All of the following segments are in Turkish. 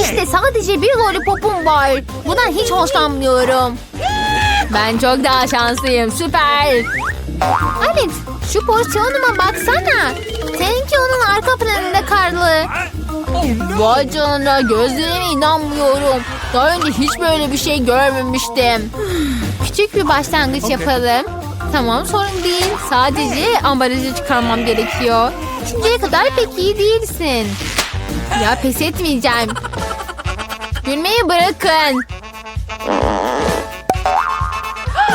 İşte sadece bir lollipopum var. Bundan hiç hoşlanmıyorum. Ben çok daha şanslıyım. Süper. Alex şu porsiyonuma baksana. Seninki onun arka planında karlı. Vay canına gözlerime inanmıyorum. Daha önce hiç böyle bir şey görmemiştim. Küçük bir başlangıç yapalım. Tamam sorun değil. Sadece ambalajı çıkarmam gerekiyor. Şimdiye kadar pek iyi değilsin. Ya pes etmeyeceğim. Gülmeyi bırakın.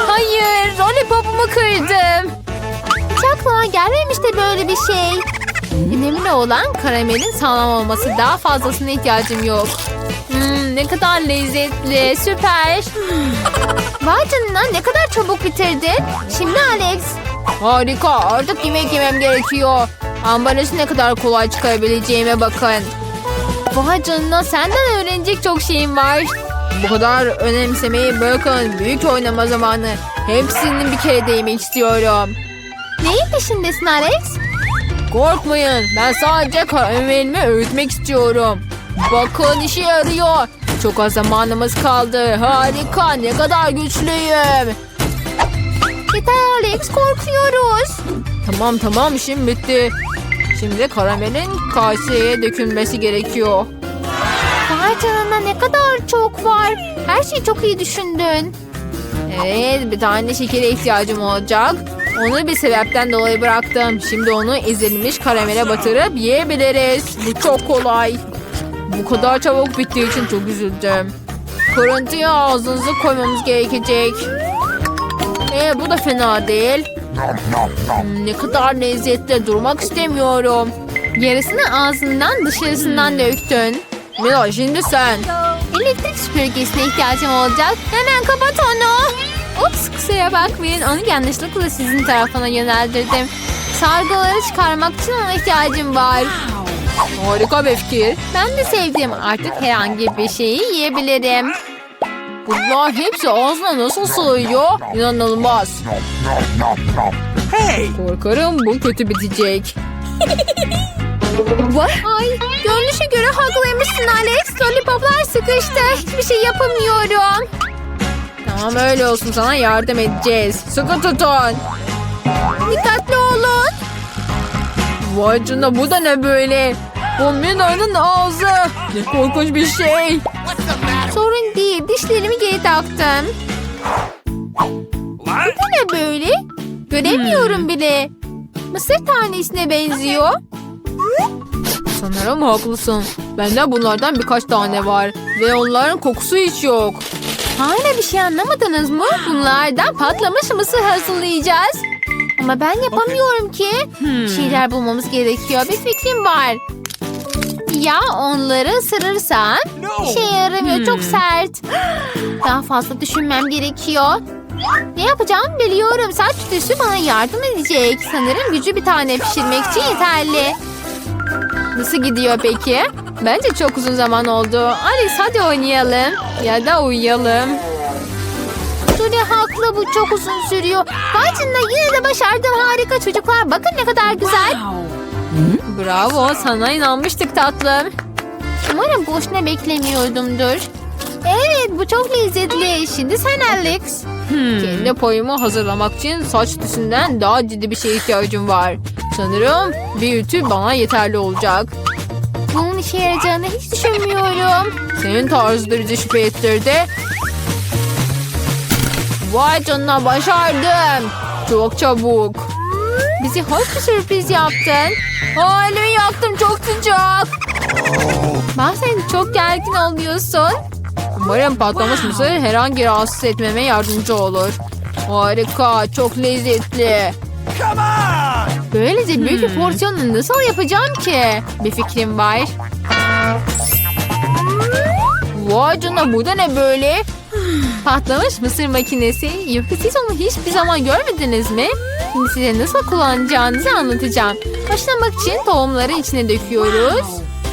Hayır, lollipopumu kırdım. Hiç aklıma gelmemişti böyle bir şey. Önemli olan karamelin sağlam olması. Daha fazlasına ihtiyacım yok. Hmm, ne kadar lezzetli, süper. Vay canına ne kadar çabuk bitirdin. Şimdi Alex. Harika, artık yemek yemem gerekiyor. Ambalajı ne kadar kolay çıkarabileceğime bakın. Vay canına senden öğrenecek çok şeyim var. Bu kadar önemsemeyi bırakın. Büyük oynama zamanı. Hepsinin bir kere değmek istiyorum. Neyin peşindesin Alex? Korkmayın. Ben sadece karamelimi öğütmek istiyorum. Bakın işe yarıyor. Çok az zamanımız kaldı. Harika. Ne kadar güçlüyüm. Yeter Alex korkuyoruz. Tamam tamam işim bitti. Şimdi karamelin kaseye dökülmesi gerekiyor. Vay canına ne kadar çok var. Her şeyi çok iyi düşündün. Evet bir tane şekere ihtiyacım olacak. Onu bir sebepten dolayı bıraktım. Şimdi onu ezilmiş karamele batırıp yiyebiliriz. Bu çok kolay. Bu kadar çabuk bittiği için çok üzüldüm. Kırıntıya ağzınızı koymamız gerekecek. Ee, bu da fena değil. Ne kadar lezzetli durmak istemiyorum. Yarısını ağzından dışarısından döktün. Mila şimdi sen. Elektrik süpürgesine ihtiyacım olacak. Hemen kapat onu. Ups kusura bakmayın. Onu yanlışlıkla sizin tarafına yöneldirdim. Sargıları çıkarmak için ona ihtiyacım var. Harika bir fikir. Ben de sevdim. Artık herhangi bir şeyi yiyebilirim. Bunlar hepsi ağzına nasıl sığıyor? İnanılmaz. Hey! Korkarım bu kötü bitecek. Ay, görünüşe göre haklıymışsın Alex. Lollipoplar sıkıştı. Hiçbir şey yapamıyorum. Tamam öyle olsun sana yardım edeceğiz. Sıkı tutun. Dikkatli olun. Vay canına bu da ne böyle? Bu Mina'nın ağzı. Ne korkunç bir şey. Sorun değil. Dişlerimi geri taktım. Bu ne böyle? Göremiyorum bile. Mısır tanesine benziyor. Sanırım haklısın. Bende bunlardan birkaç tane var. Ve onların kokusu hiç yok. Hala bir şey anlamadınız mı? Bunlardan patlamış mısır hazırlayacağız. Ama ben yapamıyorum ki. Bir şeyler bulmamız gerekiyor. Bir fikrim var. Ya onları ısırırsan? İşe yaramıyor. Çok sert. Daha fazla düşünmem gerekiyor. Ne yapacağımı biliyorum. Saç tüsü bana yardım edecek. Sanırım gücü bir tane pişirmek için yeterli. Nasıl gidiyor peki? Bence çok uzun zaman oldu. Alice hadi oynayalım. Ya da uyuyalım. Julie haklı bu çok uzun sürüyor. Canına yine de başardım harika çocuklar. Bakın ne kadar güzel. Bravo sana inanmıştık tatlım. Umarım boşuna beklemiyordumdur. Evet bu çok lezzetli. Şimdi sen Alex. Kendi payımı hazırlamak için saç tüsünden daha ciddi bir şeye ihtiyacım var. Sanırım bir ütü bana yeterli olacak. Bunun işe yarayacağını hiç düşünmüyorum. Senin tarzı da bizi şüphe ettirdi. Vay canına başardım. Çok çabuk. Bizi hoş bir sürpriz yaptın. Aa, elimi yaktım çok sıcak. Bazen çok gergin oluyorsun. Umarım patlamış mısır herhangi rahatsız etmeme yardımcı olur. Harika, çok lezzetli. Come on! Böylece büyük bir porsiyonu nasıl yapacağım ki? Bir fikrim var. Vay canına bu da ne böyle? Patlamış mısır makinesi. Yoksa siz onu hiçbir zaman görmediniz mi? Size nasıl kullanacağınızı anlatacağım. Başlamak için tohumları içine döküyoruz.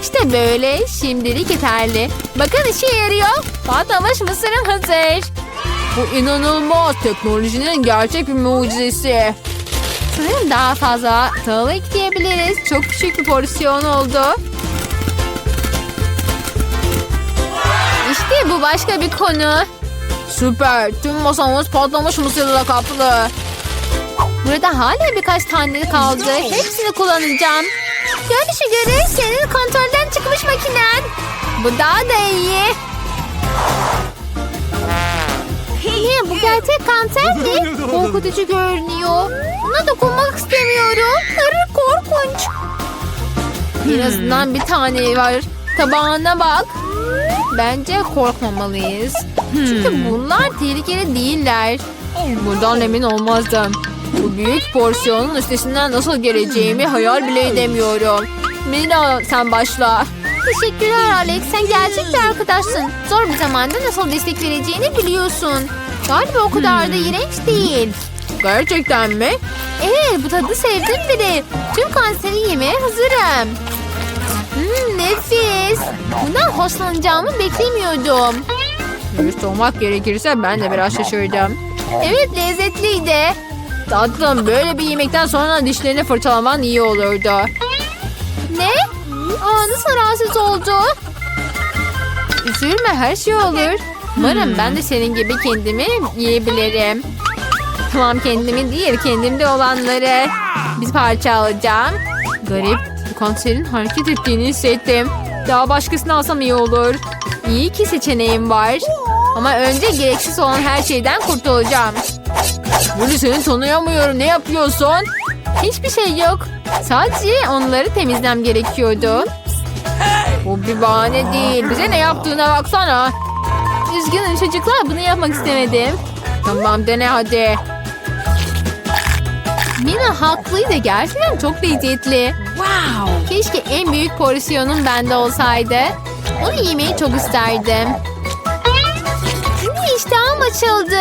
İşte böyle. Şimdilik yeterli. Bakın işe yarıyor. Patlamış mısırım hazır. Bu inanılmaz. Teknolojinin gerçek bir mucizesi. Sanırım daha fazla tahıl ekleyebiliriz. Çok küçük bir porsiyon oldu. bu başka bir konu. Süper. Tüm masamız patlamış mısırla kaplı. Burada hala birkaç tane kaldı. Hepsini kullanacağım. Görünüşe göre senin kontrolden çıkmış makinen. Bu daha da iyi. Ne bu gerçek kanser mi? Korkutucu görünüyor. Buna dokunmak istemiyorum. Arı korkunç. En azından bir tane var. Tabağına bak. Bence korkmamalıyız. Çünkü bunlar tehlikeli değiller. Bundan emin olmazdım. Bu büyük porsiyonun üstesinden nasıl geleceğimi hayal bile edemiyorum. Mina sen başla. Teşekkürler Alex. Sen gerçek bir arkadaşsın. Zor bir zamanda nasıl destek vereceğini biliyorsun. Galiba o kadar da iğrenç değil. Gerçekten mi? Evet bu tadı sevdim bile. Tüm kanseri yemeye hazırım. Hmm, nefis. Bundan hoşlanacağımı beklemiyordum. Dürüst olmak gerekirse ben de biraz şaşırdım. Evet lezzetliydi. Tatlım böyle bir yemekten sonra dişlerini fırçalaman iyi olurdu. Ne? Aa, nasıl rahatsız oldu? Üzülme her şey olur. Umarım ben de senin gibi kendimi yiyebilirim. Tamam kendimi değil kendimde olanları bir parça alacağım. Garip bu kanserin hareket ettiğini hissettim. Daha başkasını alsam iyi olur. İyi ki seçeneğim var. Ama önce gereksiz olan her şeyden kurtulacağım. Böyle seni tanıyamıyorum. Ne yapıyorsun? Hiçbir şey yok. Sadece onları temizlem gerekiyordu. Bu bir bahane değil. Bize ne yaptığına baksana. Üzgünüm çocuklar bunu yapmak istemedim. Tamam dene hadi. Mina haklıydı. Gerçekten çok lezzetli. Wow. Keşke en büyük porsiyonum bende olsaydı. Onu yemeyi çok isterdim. Şimdi iştahım açıldı.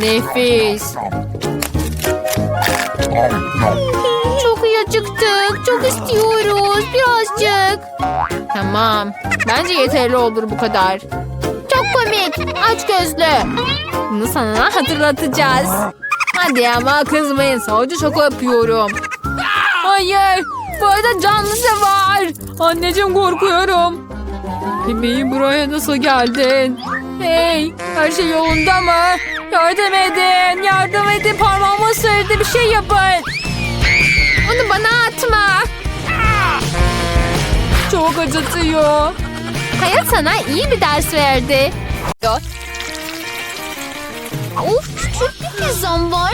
Nefis. Çok iyi acıktık. Çok istiyoruz. Birazcık. Tamam. Bence yeterli olur bu kadar. Çok komik. Aç gözlü. Bunu sana hatırlatacağız. Hadi ama kızmayın. Sadece şaka yapıyorum. Hayır. Bu arada canlısı var. Anneciğim korkuyorum. Bebeğim buraya nasıl geldin? Hey her şey yolunda mı? Yardım edin. Yardım edin. Parmağımı ısırdı. Bir şey yapın. Onu bana atma. Çok acıtıyor. Hayat sana iyi bir ders verdi. Of küçük bir pizzam var.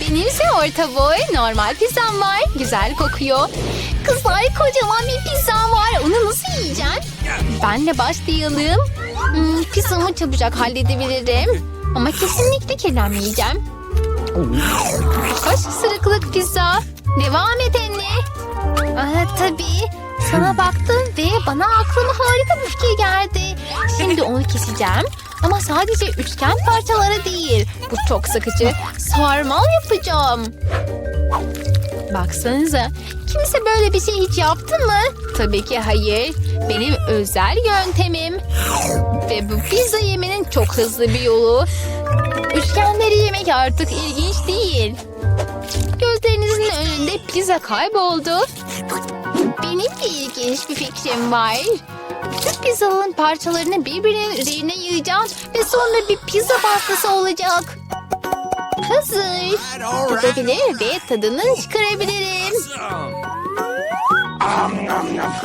Benim ise orta boy normal pizzam var. Güzel kokuyor. Kızlar kocaman bir pizzam var. Onu nasıl yiyeceğim? Benle başlayalım. Hmm, pizzamı çabucak halledebilirim. Ama kesinlikle kirlenmeyeceğim. Hoş sırıklık pizza. Devam et anne. Aa, tabii. Sana baktım ve bana aklıma harika bir fikir geldi. Şimdi onu keseceğim. Ama sadece üçgen parçalara değil. Bu çok sıkıcı. Sarmal yapacağım. Baksanıza. Kimse böyle bir şey hiç yaptı mı? Tabii ki hayır. Benim özel yöntemim. Ve bu pizza yemenin çok hızlı bir yolu. Üçgenleri yemek artık ilginç değil. Gözlerinizin önünde pizza kayboldu. Benim de ilginç bir fikrim var. Tüm pizzaların parçalarını birbirinin üzerine yığacağım ve sonra bir pizza pastası olacak. Hazır. Tutabilir ve tadını çıkarabilirim.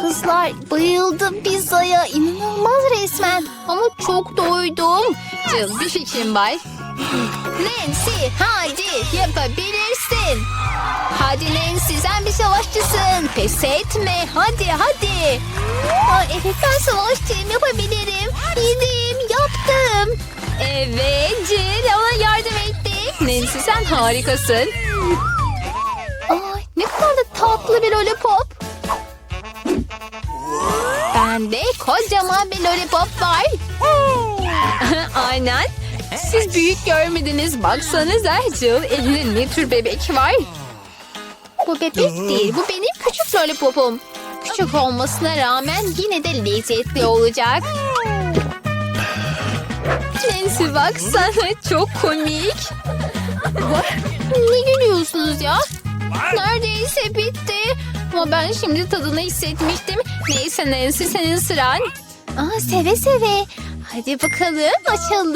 Kızlar bayıldım pizzaya. İnanılmaz resmen. Ama çok doydum. Canım bir fikrim var. Nancy hadi yapabilirsin. Pes etme hadi hadi. Aa, evet ben savaşçıyım yapabilirim. Yedim yaptım. Evet Jill ona yardım ettik. Nancy sen harikasın. Ay, ne kadar da tatlı bir lollipop. Ben Bende kocaman bir lollipop var. Aynen. Siz büyük görmediniz. Baksanıza Jill elinde ne tür bebek var. Bu bebek değil. Bu benim küçük lollipopum. Küçük olmasına rağmen yine de lezzetli olacak. Nancy baksana çok komik. Ne gülüyorsunuz ya? Neredeyse bitti. Ama ben şimdi tadını hissetmiştim. Neyse Nancy senin sıran. Aa, seve seve. Hadi bakalım açalım.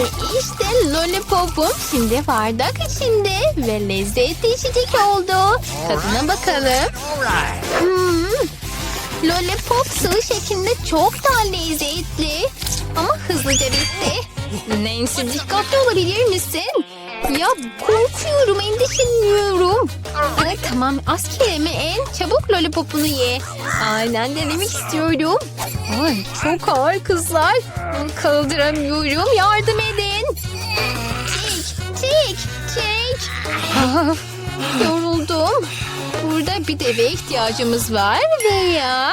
Ve işte lollipopum şimdi bardak içinde ve lezzetli içecek oldu. Tadına bakalım. Hmm. Lollipop sıvı şeklinde çok daha lezzetli. Ama hızlıca bitti. Nancy dikkatli olabilir misin? Ya korkuyorum, endişeleniyorum. Ay, tamam az kelime en çabuk lollipopunu ye. Aynen denemek istiyorum. Ay çok ağır kızlar. Kaldıramıyorum yardım edin. Yoruldum. Burada bir deve ihtiyacımız var veya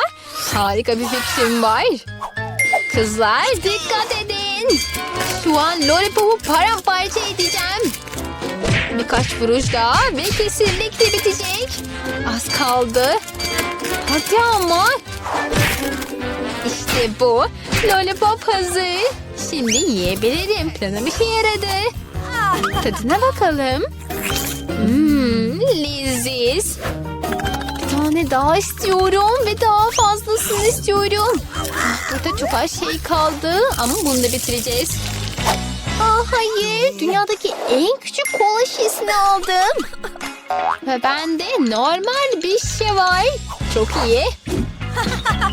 harika bir fikrim var. Kızlar dikkat edin. Şu an lollipopu paramparça edeceğim. Birkaç vuruş daha ve kesinlikle bitecek. Az kaldı. Hadi ama. İşte bu. Lollipop hazır. Şimdi yiyebilirim. Planım işe yaradı. Tadına bakalım. Hmm, leziz. Bir tane daha istiyorum ve daha fazlasını istiyorum. Burada çok az şey kaldı ama bunu da bitireceğiz. Aa, hayır, dünyadaki en küçük kola şişesini aldım. Ve bende normal bir şişe var. Çok iyi.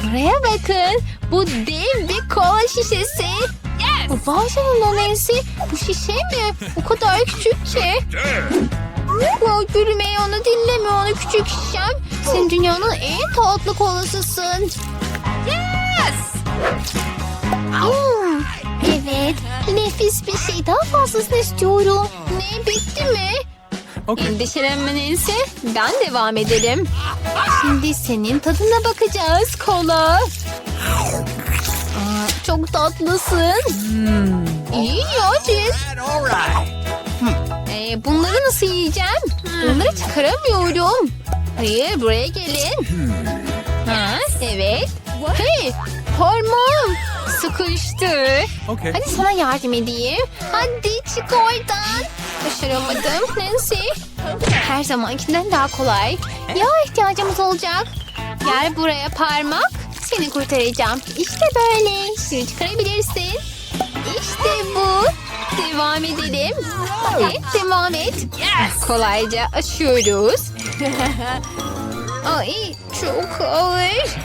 Buraya bakın. Bu dev bir kola şişesi. Yes. Vay canına Nancy. Bu şişe mi? O kadar küçük ki. Ya gülmeyi onu dinleme onu küçük şişem. Sen dünyanın en tatlı kolasısın. Yes! Hmm, evet. Nefis bir şey. Daha fazlasını istiyorum. Ne bitti mi? Okay. Endişelenme Nancy. Ben devam edelim. Şimdi senin tadına bakacağız kola. Aa, çok tatlısın. İyi ya Jill. Bunları nasıl yiyeceğim? Bunları çıkaramıyorum. Hayır buraya gelin. Ha, evet. Hey parmağım sıkıştı. Okay. Hadi sana yardım edeyim. Hadi çık oradan. Başaramadım Nancy. Her zamankinden daha kolay. Ya ihtiyacımız olacak. Gel buraya parmak. Seni kurtaracağım. İşte böyle. Şimdi çıkarabilirsin. İşte bu. Devam edelim. Evet devam et. Kolayca açıyoruz. Ay çok ağır.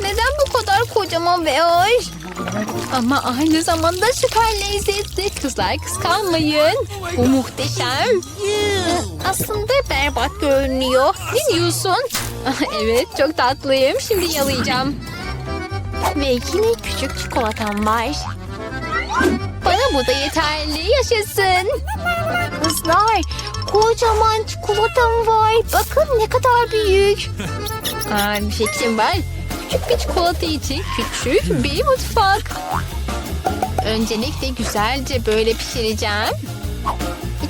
Neden bu kadar kocaman ve ağır? Ama aynı zamanda süper lezzetli. Kızlar kıskanmayın. Bu muhteşem. Aslında berbat görünüyor. Ne diyorsun? evet çok tatlıyım. Şimdi yalayacağım. Ve yine küçük çikolatam var. Bana bu da yeterli. Yaşasın. Kızlar kocaman çikolatam var. Bakın ne kadar büyük. Aa, bir fikrim var. Küçük bir çikolata için küçük bir mutfak. Öncelikle güzelce böyle pişireceğim.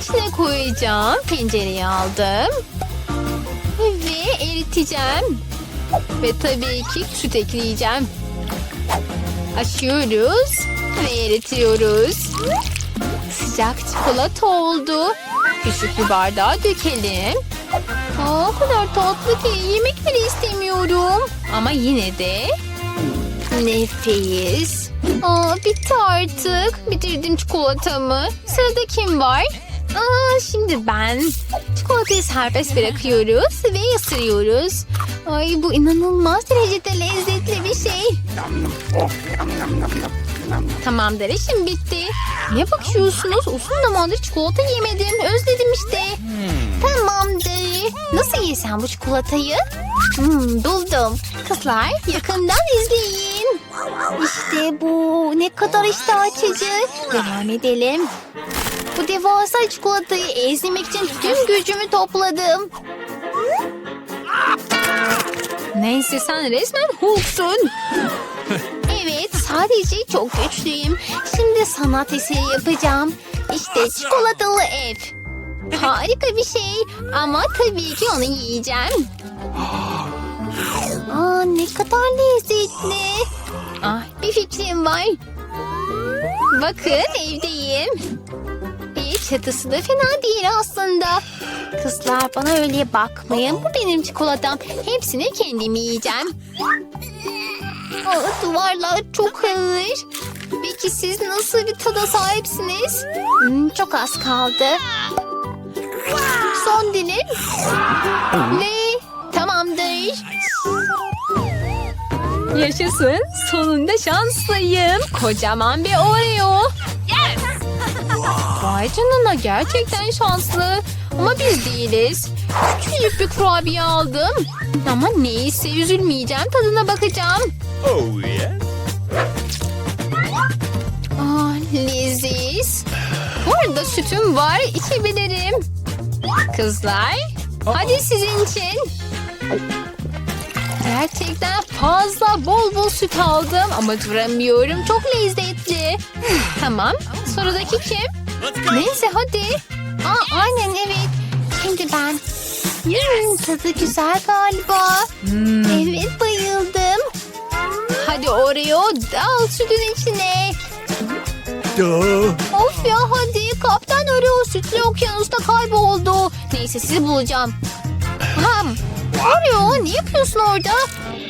İçine koyacağım. Tencereye aldım. Ve eriteceğim. Ve tabii ki süt ekleyeceğim. Açıyoruz ve eritiyoruz. Sıcak çikolata oldu. Küçük bir bardağa dökelim. Aa, o kadar tatlı ki yemek bile istemiyorum. Ama yine de nefis. Aa, bitti artık. Bitirdim çikolatamı. Sırada kim var? Aa, şimdi ben. Çikolatayı serbest bırakıyoruz ve ısırıyoruz. Ay bu inanılmaz derecede lezzetli bir şey. Tamamdır işim bitti. Ne bakıyorsunuz? Uzun zamandır çikolata yemedim. Özledim işte. Tamamdır. Nasıl yesem bu çikolatayı? Hmm, buldum. Kızlar yakından izleyin. İşte bu. Ne kadar iştah açıcı. Devam edelim. Devasa çikolatayı ezmek için tüm gücümü topladım. Neyse sen resmen Hulk'sun. Evet sadece çok güçlüyüm. Şimdi sanat eseri yapacağım. İşte çikolatalı ev. Harika bir şey ama tabii ki onu yiyeceğim. Aa, ne kadar lezzetli. Ah, bir fikrim var. Bakın evdeyim. Çatısı da fena değil aslında. Kızlar bana öyle bakmayın. Bu benim çikolatam. Hepsini kendim yiyeceğim. Aa, duvarlar çok ağır. Peki siz nasıl bir tada sahipsiniz? Hmm, çok az kaldı. Son dilim. Ne? Tamamdır. Yaşasın. Sonunda şanslıyım. Kocaman bir Oreo. Vay canına gerçekten şanslı. Ama biz değiliz. Küçücük bir kurabiye aldım. Ama neyse üzülmeyeceğim tadına bakacağım. Oh, yeah? Ah leziz. Bu arada sütüm var içebilirim. Kızlar hadi sizin için. Gerçekten fazla bol bol süt aldım ama duramıyorum. Çok lezzetli. tamam sıradaki kim? Neyse hadi. Aa, aynen evet. Şimdi ben. Hmm, tadı güzel galiba. Evet bayıldım. Hadi Oreo dal sütün içine. Of ya hadi kaptan Oreo sütlü okyanusta kayboldu. Neyse sizi bulacağım. Ham. Oreo ne yapıyorsun orada?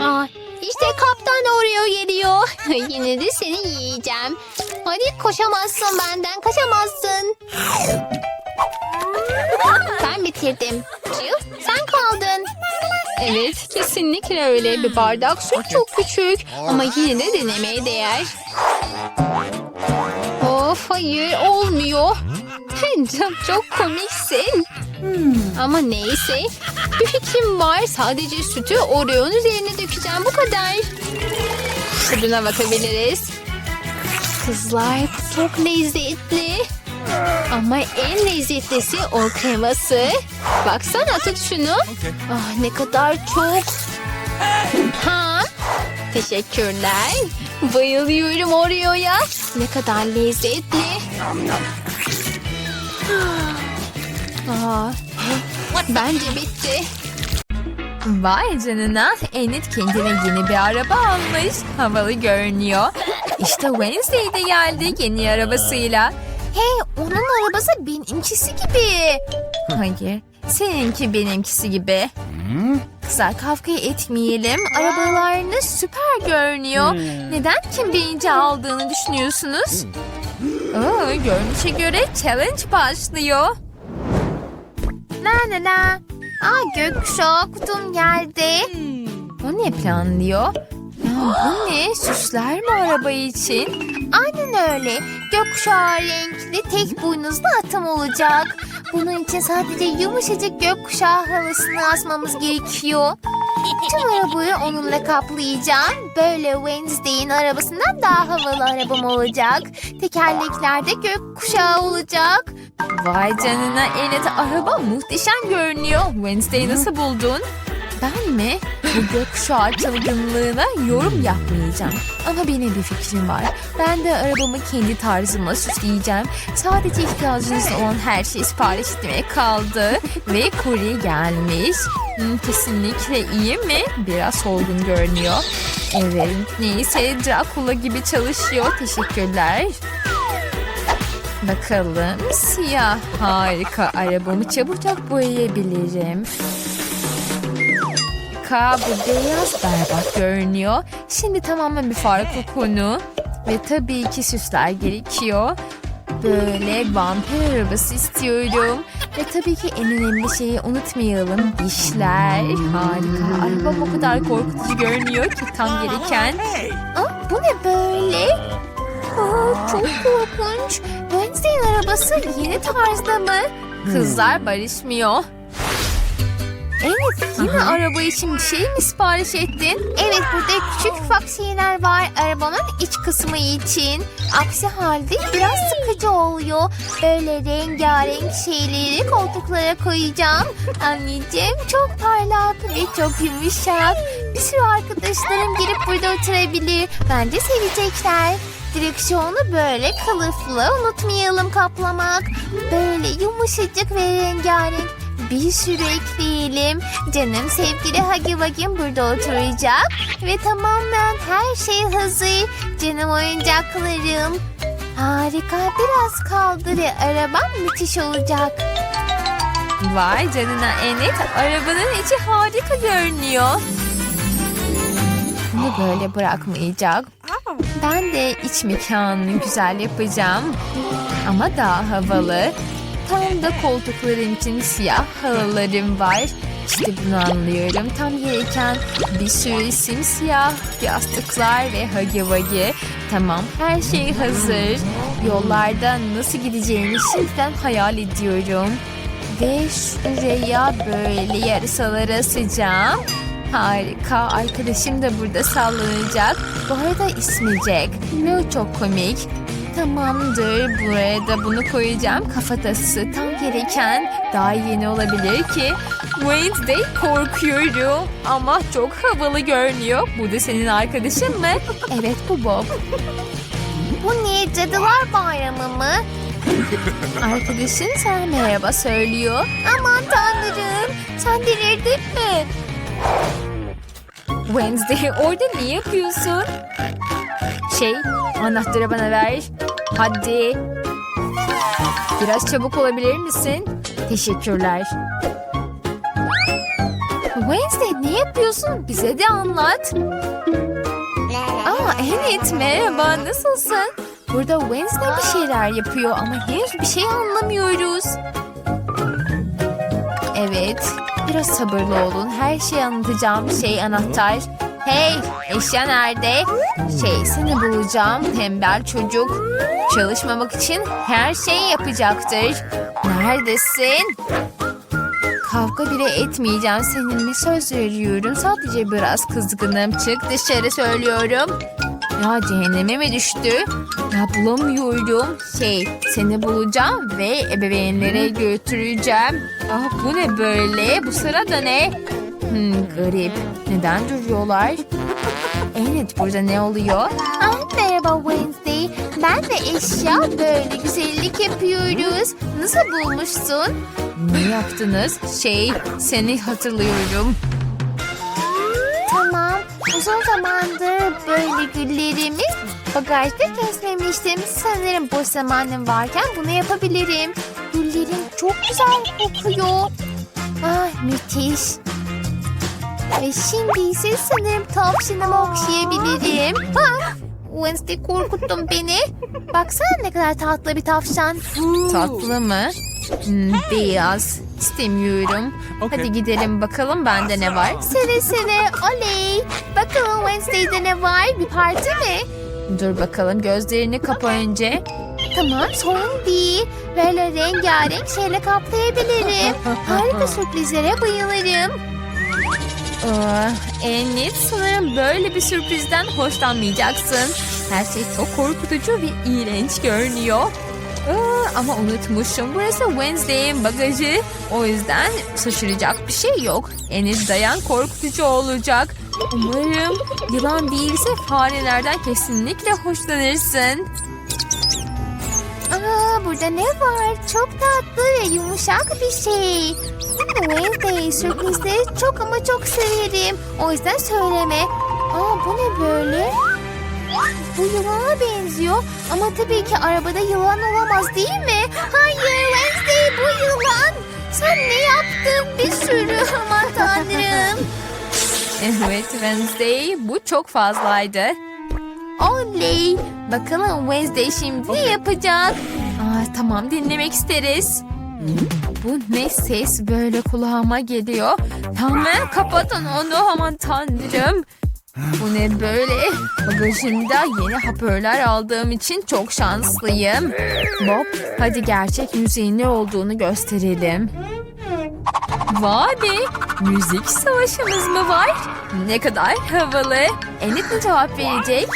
Aa, işte kaptan Oreo geliyor. Yine de seni yiyeceğim. Hadi koşamazsın benden kaçamazsın. Ben bitirdim. Jill sen kaldın. Evet kesinlikle öyle bir bardak süt çok küçük ama yine de denemeye değer. Hayır olmuyor. Çok, çok komiksin. Ama neyse. Bir fikrim var. Sadece sütü Oreo'nun üzerine dökeceğim. Bu kadar. Tadına bakabiliriz. Kızlar bu çok lezzetli. Ama en lezzetlisi o kreması. Baksana tut şunu. Okay. Ah ne kadar çok. Ha? Teşekkürler. Bayılıyorum Oreo'ya. Ne kadar lezzetli. Aa, bence bitti. Vay canına Enid kendine yeni bir araba almış. Havalı görünüyor. İşte Wednesday de geldi yeni arabasıyla. Hey onun arabası benimkisi gibi. Hayır seninki benimkisi gibi. Kızlar kavga etmeyelim. Arabalarınız süper görünüyor. Neden kim birinci aldığını düşünüyorsunuz? Oo, görünüşe göre challenge başlıyor. La la la. Aa gökkuşağı kutum geldi. O ne planlıyor? Ya, bu ne? Süsler mi araba için? Aynen öyle. Gökkuşağı renkli tek boynuzlu atım olacak. Bunun için sadece yumuşacık gökkuşağı halısını asmamız gerekiyor. Tüm arabayı onunla kaplayacağım. Böyle Wednesday'in arabasından daha havalı arabam olacak. Tekerleklerde gökkuşağı olacak. Vay canına Enet araba muhteşem görünüyor. Wednesday'i nasıl buldun? Ben mi? Bu gökkuşağı çılgınlığına yorum yapmayacağım. Ama benim bir fikrim var. Ben de arabamı kendi tarzıma süsleyeceğim. Sadece ihtiyacınız olan her şeyi sipariş etmeye kaldı. Ve kurye gelmiş. Kesinlikle iyi mi? Biraz solgun görünüyor. Evet neyse Dracula gibi çalışıyor. Teşekkürler. Bakalım siyah harika arabamı çabucak boyayabilirim. Ka bu beyaz berbat görünüyor. Şimdi tamamen bir farklı konu. Ve tabii ki süsler gerekiyor. Böyle vampir arabası istiyorum. Ve tabii ki en önemli şeyi unutmayalım. Dişler. Harika. Arabam o kadar korkutucu görünüyor ki tam gereken. Aa, bu ne böyle? Aa, çok korkunç. Wednesday'in arabası yeni tarzda mı? Kızlar barışmıyor. Evet, yine araba için bir şey mi sipariş ettin? Evet, burada küçük ufak şeyler var arabanın iç kısmı için. Aksi halde biraz sıkıcı oluyor. Böyle rengarenk şeyleri koltuklara koyacağım. Anneciğim çok parlak ve çok yumuşak. Bir sürü arkadaşlarım girip burada oturabilir. Bence sevecekler. Direksiyonu böyle kılıflı unutmayalım kaplamak. Böyle yumuşacık ve rengarenk. Bir sürü ekleyelim. Canım sevgili Hagi Wagim burada oturacak. Ve tamamen her şey hazır. Canım oyuncaklarım. Harika biraz kaldı ve arabam müthiş olacak. Vay canına Enet arabanın içi harika görünüyor. Bunu böyle bırakmayacak. Ben de iç mekanını güzel yapacağım. Ama daha havalı. Tam da koltuklarım için siyah halılarım var. İşte bunu anlıyorum. Tam gereken bir sürü simsiyah yastıklar ve hagi vagi. Tamam her şey hazır. Yollarda nasıl gideceğimi şimdiden hayal ediyorum. Ve şuraya böyle yarısaları asacağım. Harika. Arkadaşım da burada sallanacak. Bu arada ismi Jack. Ne çok komik. Tamamdır. Buraya da bunu koyacağım. Kafatası tam gereken. Daha yeni olabilir ki. Wednesday korkuyorum. Ama çok havalı görünüyor. Bu da senin arkadaşın mı? Evet bu Bob. Bu ne? Cadılar Bayramı mı? Arkadaşın sana merhaba söylüyor. Aman tanrım. Sen delirdin mi? Wednesday orada ne yapıyorsun? Şey anahtarı bana ver. Hadi. Biraz çabuk olabilir misin? Teşekkürler. Wednesday ne yapıyorsun? Bize de anlat. Aa evet merhaba nasılsın? Burada Wednesday bir şeyler yapıyor ama henüz bir şey anlamıyoruz. Evet biraz sabırlı olun. Her şeyi anlatacağım şey anahtar. Hey eşya nerede? Şey seni bulacağım tembel çocuk. Çalışmamak için her şeyi yapacaktır. Neredesin? Kavga bile etmeyeceğim seninle söz veriyorum. Sadece biraz kızgınım. Çık dışarı söylüyorum. Ya cehenneme mi düştü? Ya bulamıyorum. Şey seni bulacağım ve ebeveynlere götüreceğim. Ah bu ne böyle? Bu sırada ne? Hmm, garip. Neden duruyorlar? Evet burada ne oluyor? Ah, merhaba Wednesday. Ben de eşya böyle güzellik yapıyoruz. Nasıl bulmuşsun? Ne yaptınız? Şey seni hatırlıyorum. Tamam. Uzun zamandır böyle güllerimi bagajda kesmemiştim. Sanırım boş zamanım varken bunu yapabilirim. Güllerim çok güzel kokuyor. Ah müthiş. Ve şimdi ise sanırım tavşanımı okşayabilirim. Ha, Wednesday korkuttun beni. Baksana ne kadar tatlı bir tavşan. Tatlı mı? Hmm, beyaz. İstemiyorum. Okey. Hadi gidelim bakalım bende ne var. Seve seve oley. Bakalım Wednesday'de ne var? Bir parti mi? Dur bakalım gözlerini kapa önce. Tamam sorun değil. Böyle rengarenk şeyle kaplayabilirim. Harika sürprizlere bayılırım. Aa, Enid sanırım böyle bir sürprizden hoşlanmayacaksın. Her şey çok korkutucu ve iğrenç görünüyor. Aa, ama unutmuşum. Burası Wednesday'in bagajı. O yüzden şaşıracak bir şey yok. Enid dayan korkutucu olacak. Umarım yılan değilse farelerden kesinlikle hoşlanırsın. Aa, burada ne var? Çok tatlı ve yumuşak bir şey. Wednesday sürprizleri çok ama çok severim. O yüzden söyleme. Aa, bu ne böyle? Bu yılana benziyor ama tabii ki arabada yılan olamaz değil mi? Hayır Wednesday bu yılan. Sen ne yaptın bir sürü aman tanrım. Evet Wednesday bu çok fazlaydı. Oley! Bakalım Wednesday şimdi ne yapacak? Aa, tamam dinlemek isteriz. Bu ne ses böyle kulağıma geliyor. Tamamen kapatın onu aman tanrım. Bu ne böyle? Bagajımda yeni hoparlör aldığım için çok şanslıyım. Bob, hadi gerçek müziğin ne olduğunu gösterelim. Vay be! Müzik savaşımız mı var? Ne kadar havalı. Enid mi cevap verecek?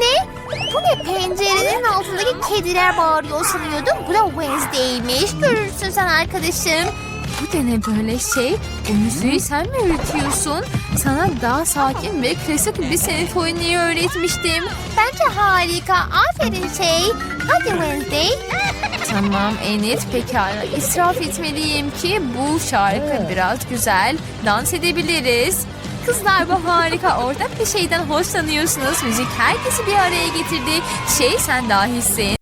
Ne? Bu ne pencerenin altındaki kediler bağırıyor sanıyordum. Bu da Wednesday'miş. Görürsün sen arkadaşım. Bu da ne böyle şey? Bu müziği sen mi öğretiyorsun? Sana daha sakin ve klasik bir senfoniyi öğretmiştim. Bence harika. Aferin şey. Hadi Wednesday. Tamam Enid pekala israf etmeliyim ki bu şarkı biraz güzel. Dans edebiliriz. Kızlar bu harika ortak bir şeyden hoşlanıyorsunuz. Müzik herkesi bir araya getirdi. Şey sen dahisin.